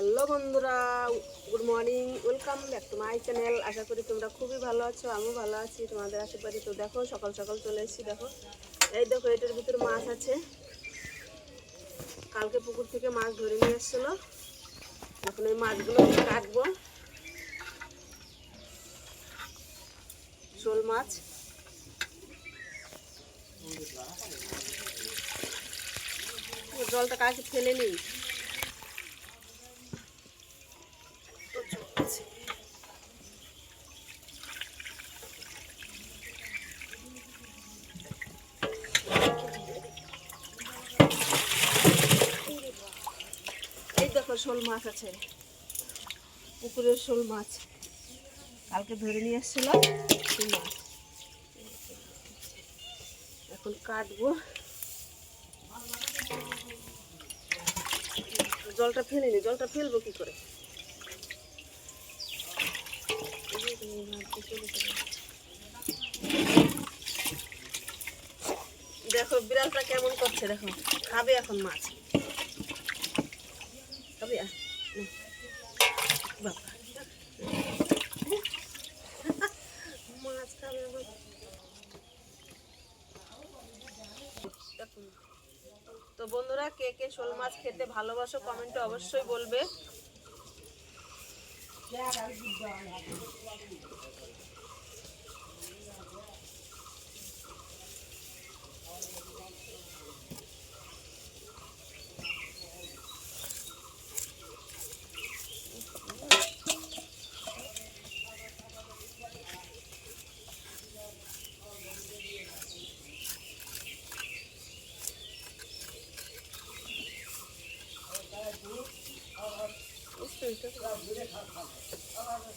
Hello বন্ধুরা, good morning, welcome back to my channel. আশা করি তোমরা খুবই ভালো আছো, আমিও ভালো আছি, তোমাদের আশেপাশে তো দেখো, সকাল সকাল চলে এসেছি, দেখো। এই দেখো, এটার ভিতরে মাছ আছে। কালকে পুকুর থেকে মাছ ধরে নিয়ে এসেছিল। এখন এই মাছগুলো কাটবো। শোল মাছ। জলটা কাকে ফেলে নিই এই দেখো শোল মাছ আছে। পুকুরের শোল মাছ। কালকে ধরে নিয়ে এসেছিল সেই মাছ। এখন কাটবো। জলটা ফেলে নি জলটা ফেলব কি করে? দেখো বিড়ালটা কেমন করছে দেখো, খাবে এখন মাছ। তো বন্ধুরা কে কে শোল মাছ খেতে ভালোবাসো কমেন্টে অবশ্যই বলবে। 이것 은.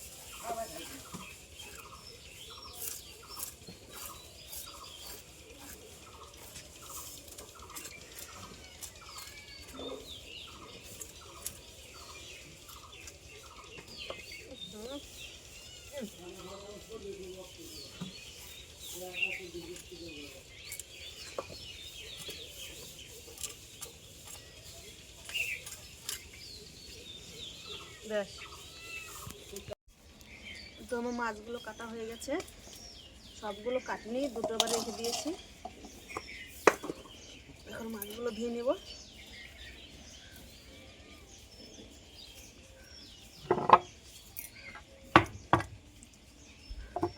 ব্যাস। তো আমার মাছগুলো কাটা হয়ে গেছে। সবগুলো কাটিনি, দুটো বার রেখে দিয়েছি। এখন মাছগুলো ধুয়ে নেব।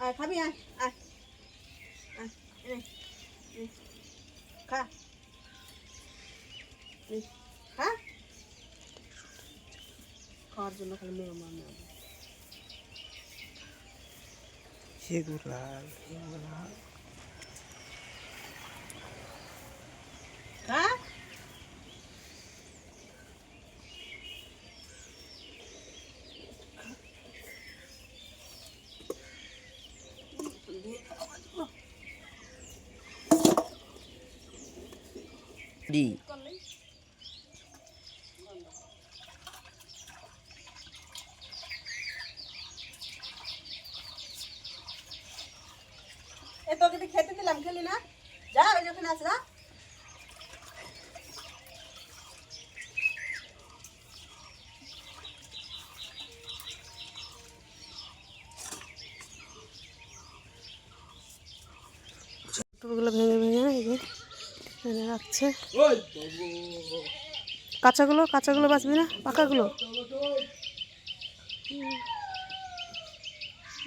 আয়, খাবি, আয় আয়। খা এই, খা খাওয়ার জন্য খালি মেয়ে আমার মেয়ে. খা তোকে তো খেতে দিলাম খেলি না। যা ওই যখন আস যা। টুকরোগুলো ভেঙে ভেঙে এনে রাখছে। কাঁচাগুলো কাঁচাগুলো বাঁচবি না? পাকাগুলো?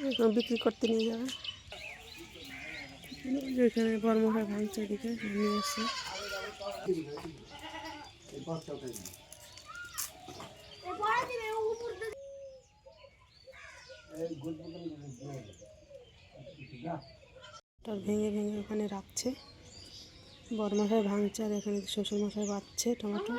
এগুলো বিক্রি করতে নিয়ে যাবে। এখানে বর্মহা ভাঙছে এদিকে নিয়ে আসছে তার ভেঙে ভেঙে ওখানে রাখছে বড় মশাই ভাঙছে আর এখানে শ্বশুর মশাই বাচ্ছে টমেটো